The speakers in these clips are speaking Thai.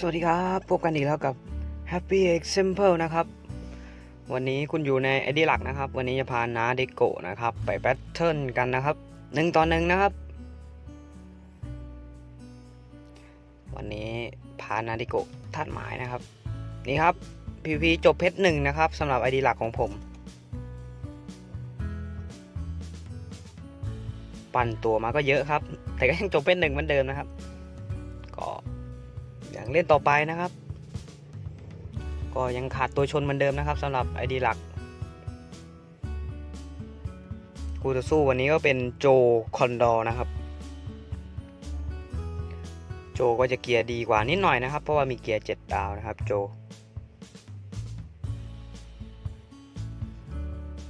สวัสดีครับพบกันอีกแล้วกับ Happy Example นะครับ วันนี้คุณอยู่ในไอดีหลักนะครับ วันนี้จะพานาเดโกนะครับ ไปแบทเทิลกันนะครับหนึ่งต่อหนึ่งนะครับ วันนี้พานาเดโกทัดหมายนะครับ นี่ครับ PVP จบเพชรหนึ่งนะครับสำหรับไอดีหลักของผม ปั่นตัวมาก็เยอะครับ แต่ก็ยังจบเพชรหนึ่งเหมือนเดิมนะครับ เล่นต่อไปนะครับ ก็ยังขาดตัวชนเหมือนเดิมนะครับสำหรับไอดีหลักกูจะสู้วันนี้ก็เป็นโจคอนดอร์นะครับ โจก็จะเกียร์ดีกว่านิดหน่อยนะครับ เพราะว่ามีเกียร์7ดดาวนะครับโจ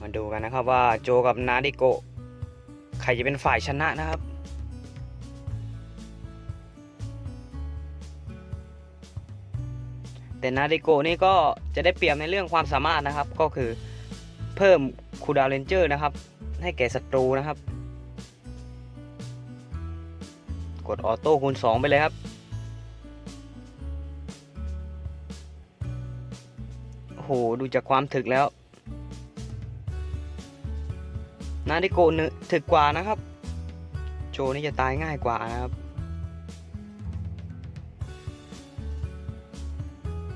มาดูกันนะครับว่าโจกับนาดิโกใครจะเป็นฝ่ายชนะนะครับ แต่นาดิโกนี่ก็จะได้เปรียบในเรื่องความสามารถนะครับ ก็คือเพิ่มคูดาวเรนเจอร์นะครับ ให้แก่ศัตรูนะครับ กดออโต้คูณ 2 ไปเลยครับ โอ้โห ดูจากความถึกแล้ว นาดิโกนึถึกกว่านะครับ โจนี่จะตายง่ายกว่านะครับ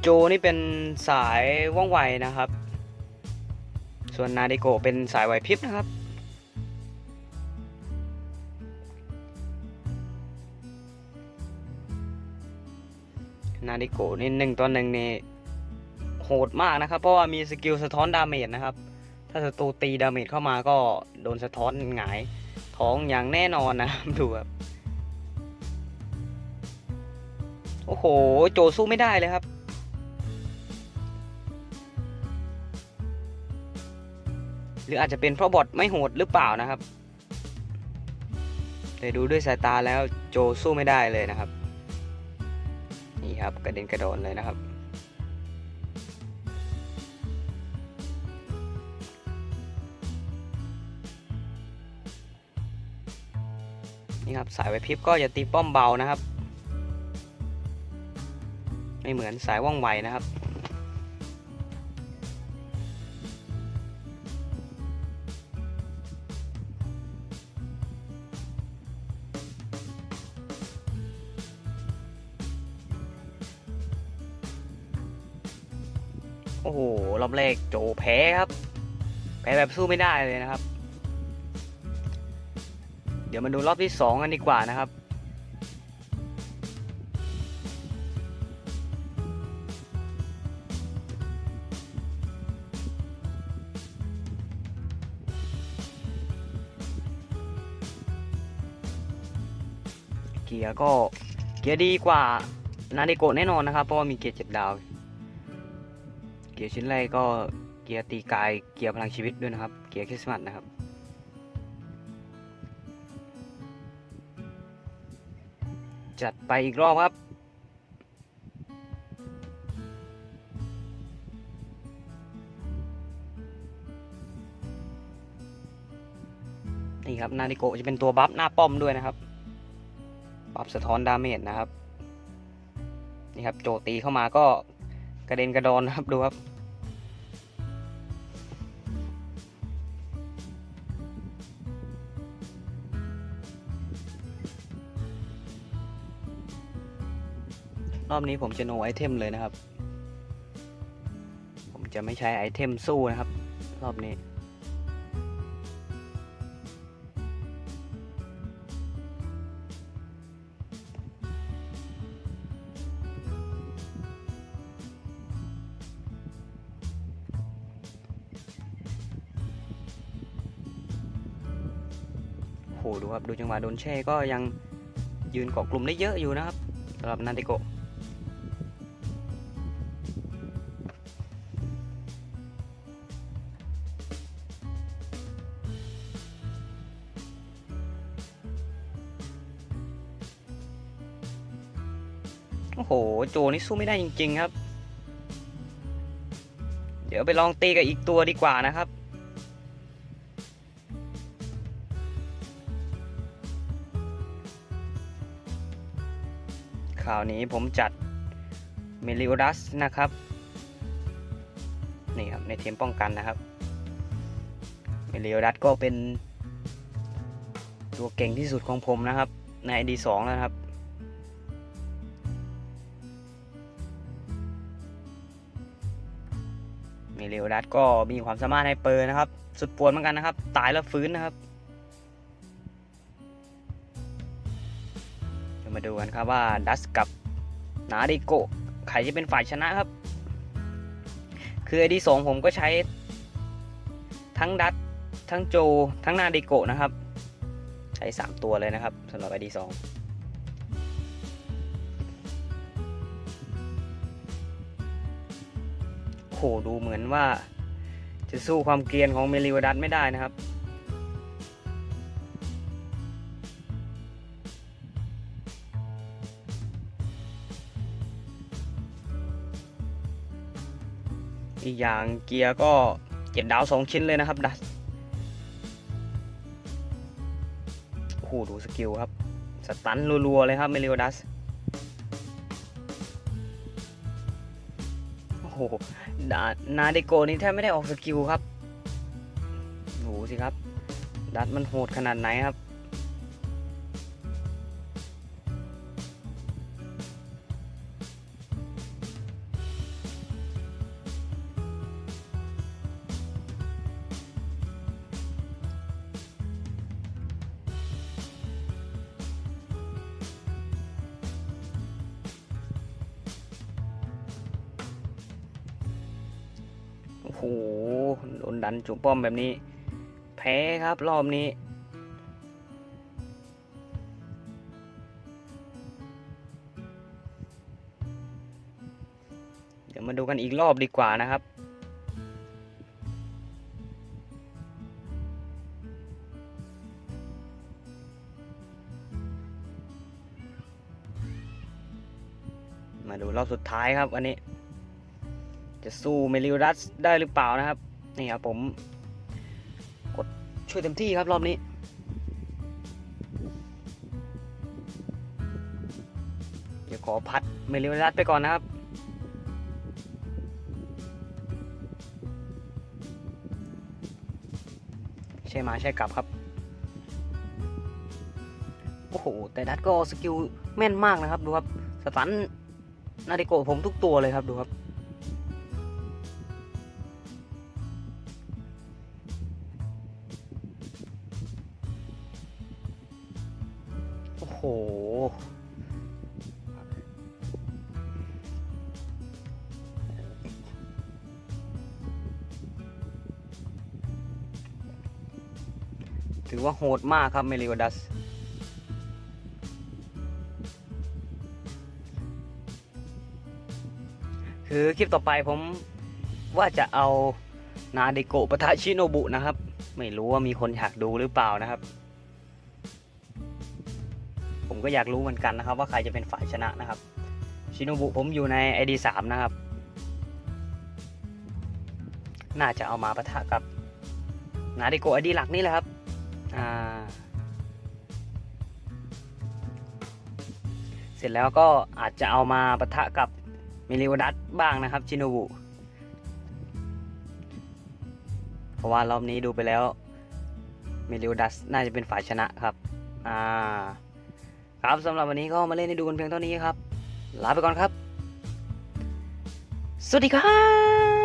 โจนี่เป็นสายว่องไวนะครับ ส่วนนาดิโกเป็นสายไหวพริบนะครับ นาดิโกนี่หนึ่งต่อหนึ่งนี่โหดมากนะครับ เพราะว่ามีสกิลสะท้อนดาเมจนะครับ ถ้าศัตรูตีดาเมจเข้ามาก็โดนสะท้อนหงายท้องอย่างแน่นอนนะครับดูแบบโอ้โห โจสู้ไม่ได้เลยครับ รืออาจจะเป็นเพราะบอทไม่โหดหรือเปล่านะครับแต่ดูด้วยสายตาแล้วโจสู้ไม่ได้เลยนะครับ นี่ครับกระเด็นกระโดนเลยนะครับ นี่ครับสายไวพริบก็จะตีป้อมเบานะครับ ไม่เหมือนสายว่องไวนะครับ โอ้โห รอบแรกโจแพ้ครับ แพ้แบบสู้ไม่ได้เลยนะครับ เดี๋ยวมาดูรอบที่สองกันดีกว่านะครับ เกียร์ก็เกียร์ดีกว่านาดิโกะแน่นอนนะครับ เพราะว่ามีเกียร์เจ็ดดาว กียร์ชิ้นแรกก็เกียร์ตีกายเกียร์พลังชีวิตด้วยนะครับ เกียร์คริสต์มาสนะครับ จัดไปอีกรอบครับนี่ครับนาดิโกะจะเป็นตัวบัฟหน้าป้อมด้วยนะครับ บัฟสะท้อนดาเมจนะครับ นี่ครับโจตีเข้ามาก็ กระเด็นกระดอนนะครับดูครับ รอบนี้ผมจะโนไอเทมเลยนะครับ ผมจะไม่ใช้ไอเทมสู้นะครับ รอบนี้ โอ้โหดูครับดูจังหวะโดนแช่ก็ยังยืนเกาะกลุ่มได้เยอะอยู่นะครับสำหรับนาติโกโอ้โห โจนี่สู้ไม่ได้จริง ๆ ครับ เดี๋ยวไปลองตีกับอีกตัวดีกว่านะครับ คราวนี้ผมจัดเมลิโอดัสนะครับ นี่ครับ ในทีมป้องกันนะครับ เมลิโอดัสก็เป็น ตัวเก่งที่สุดของผมนะครับ ใน ID 2 แล้วครับ เมลิโอดัสก็มีความสามารถในเปอร์นะครับ สุดปวดเหมือนกันนะครับ ตายแล้วฟื้นนะครับ เดี๋ยวมาดูกันครับว่าดัสกับนาดิโกใครจะเป็นฝ่ายชนะครับ คือไอดีสองผมก็ใช้ทั้งดัสทั้งโจทั้งนาดิโกนะครับ ใช้ 3 ตัวเลยนะครับสำหรับไอดีสองโอ้โหดูเหมือนว่าจะสู้ความเกรียนของเมลิวดัสไม่ได้นะครับ อีกอย่างเกียร์ก็เจ็ดดาวสองชิ้นเลยนะครับดัสโอ้โหดูสกิลครับสตันรัวๆเลยครับเมลิโอดัสโอ้โหนานาเดโกนี่แทบไม่ได้ออกสกิลครับดูสิครับ ดัสมันโหดขนาดไหนครับ อ้โหโดนดันจุ่มป้อมแบบนี้ แพ้ครับรอบนี้ เดี๋ยวมาดูกันอีกรอบดีกว่านะครับมาดูรอบสุดท้ายครับวันนี้ จะสู้เมลิวดัสได้หรือเปล่านะครับ นี่ครับผม กดช่วยเต็มที่ครับรอบนี้ เดี๋ยวขอพัดเมลิวดัสไปก่อนนะครับใช่มาใช่กลับครับ โอ้โห แต่ดัตก็สกิลแม่นมากนะครับ ดูครับ สตันนาดิโกผมทุกตัวเลยครับ ดูครับ โห ถือว่าโหดมากครับเมลิโอดัสคือคลิปต่อไปผมว่าจะเอานาเดโกะปะทะชิโนบุนะครับ ไม่รู้ว่ามีคนอยากดูหรือเปล่านะครับ ก็อยากรู้เหมือนกันนะครับ ว่าใครจะเป็นฝ่ายชนะนะครับ ชิโนบุผมอยู่ใน ID 3นะครับ น่าจะเอามาปะทะกับนาเดโกะ ID หลักนี่แหละครับเสร็จแล้วก็อาจจะเอามาปะทะกับมิลิวดัสบ้างนะครับ ชิโนบุเพราะว่ารอบนี้ดูไปแล้วมิลิวดัสน่าจะเป็นฝ่ายชนะครับ อ่า ครับสำหรับวันนี้ก็มาเล่นให้ดูกันเพียงเท่านี้ครับ ลาไปก่อนครับ สวัสดีครับ